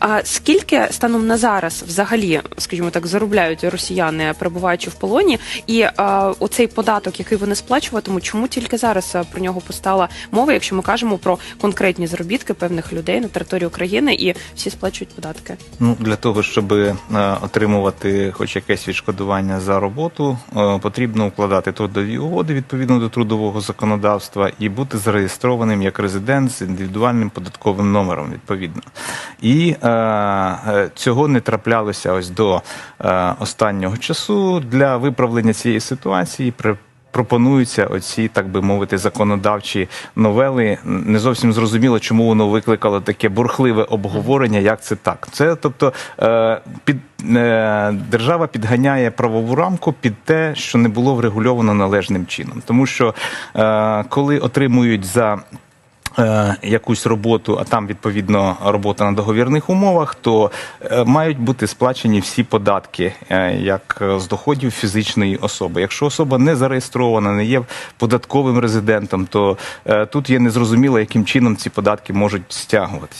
А скільки станом на зараз взагалі, скажімо так, заробляють росіяни, перебуваючи в полоні, і а, оцей податок, який вони сплачуватимуть, чому тільки зараз про нього постала мова, якщо ми кажемо про конкретні заробітки певних людей на території України і всі сплачують податки? Ну для того, щоб е, отримувати хоч якесь відшкодування за роботу, е, потрібно укладати трудові угоди відповідно до трудового законодавства і бути зареєстрованим як резидент з індивідуальним податковим номером. Відповідно, і е, е, цього не траплялося ось до е, останнього часу для виправлення цієї ситуації. Пропонуються оці, так би мовити, законодавчі новели. Не зовсім зрозуміло, чому воно викликало таке бурхливе обговорення. Як це так? Це тобто е, під е, держава підганяє правову рамку під те, що не було врегульовано належним чином, тому що е, коли отримують за е, Якусь роботу, а там відповідно робота на договірних умовах, то е, мають бути сплачені всі податки, е, як е, з доходів фізичної особи. Якщо особа не зареєстрована, не є податковим резидентом, то е, тут є незрозуміло, яким чином ці податки можуть стягуватися.